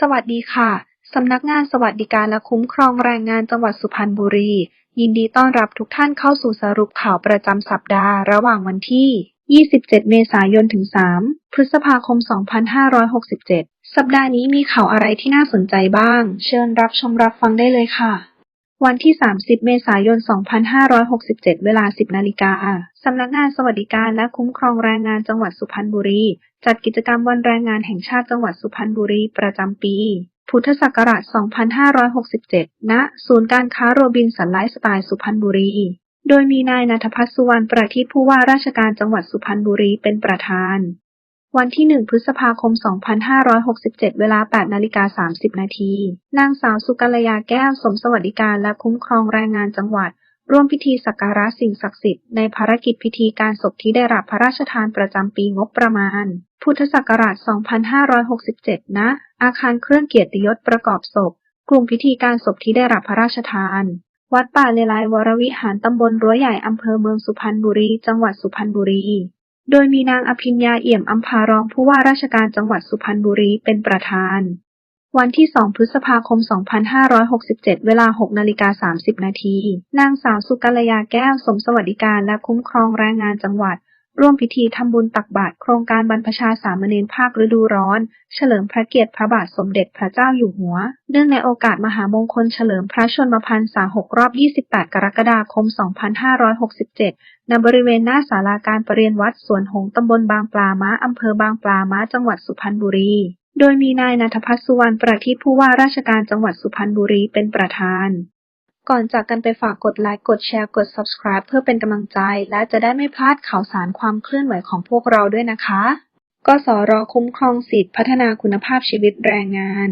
สวัสดีค่ะ สำนักงานสวัสดิการและคุ้มครองแรงงานจังหวัดสุพรรณบุรี ยินดีต้อนรับทุกท่านเข้าสู่สรุปข่าวประจำสัปดาห์ ระหว่างวันที่ 27 เมษายนถึง 3 พฤษภาคม 2567 สัปดาห์นี้มีข่าวอะไรที่น่าสนใจบ้าง เชิญรับชมรับฟังได้เลยค่ะ วันที่ 30 เมษายน 2567 เวลา 10 นาฬิกา สำนักงานสวัสดิการและคุ้มครองแรงงานจังหวัดสุพรรณบุรี จัดกิจกรรมวันแรงงานแห่งชาติจังหวัดสุพรรณบุรีประจำปี พุทธศักราช 2567 ณ ศูนย์การค้าโรบินสันไลฟ์สไตล์สุพรรณบุรี โดยมีนายนัทพัฒน์สุวรรณประทีปผู้ว่าราชการจังหวัดสุพรรณบุรีเป็นประธาน วันที่ 1 พฤษภาคม 2567 เวลา 8นาฬิกา30 นาที นางสาวสุกัลยาแก้วสมสวัสดิการและคุ้มครองแรงงานจังหวัด ร่วมพิธีสักการะสิ่งศักดิ์สิทธิ์ในภารกิจพิธีการศพที่ได้รับพระราชทานประจำปีงบประมาณ พุทธศักราช 2567 ณ อาคารเครื่องเกียรติยศประกอบศพ กลุ่มพิธีการศพที่ได้รับพระราชทาน วัดป่าเลไลยวรวิหารตำบลรั้วใหญ่อำเภอเมืองสุพรรณบุรี จังหวัดสุพรรณบุรี โดยมีนางอภิญญาเอี่ยมอัมพารองผู้ว่าราชการจังหวัดสุพรรณบุรีเป็นประธาน วันที่ 2 พฤษภาคม 2567 เวลา 6 นาฬิกา 30 นาที นางสาวสุกัลยาแก้วสมสวัสดิการและคุ้มครองแรงงานจังหวัด ร่วมพิธีทำบุญตักบาตรโครงการบรรพชาสามเณรภาคฤดูร้อน เฉลิมพระเกียรติพระบาทสมเด็จพระเจ้าอยู่หัว เนื่องในโอกาสมหามงคลเฉลิมพระชนมพรรษา 6 รอบ 28 กรกฎาคม 2567 ณ บริเวณหน้าศาลาการประเรียนวัดสวนหงส์ตำบลบางปลาม้าอำเภอบางปลาม้าจังหวัดสุพรรณบุรี โดยมีนายนัทพัฒน์สุวรรณประทีปผู้ว่าราชการจังหวัดสุพรรณบุรีเป็นประธาน ก่อนจากกันไปฝากกดไลค์ กดแชร์ กด subscribe เพื่อเป็นกำลังใจ และจะได้ไม่พลาดข่าวสารความเคลื่อนไหวของพวกเราด้วยนะคะ กสรคุ้มครองสิทธิพัฒนาคุณภาพชีวิตแรงงาน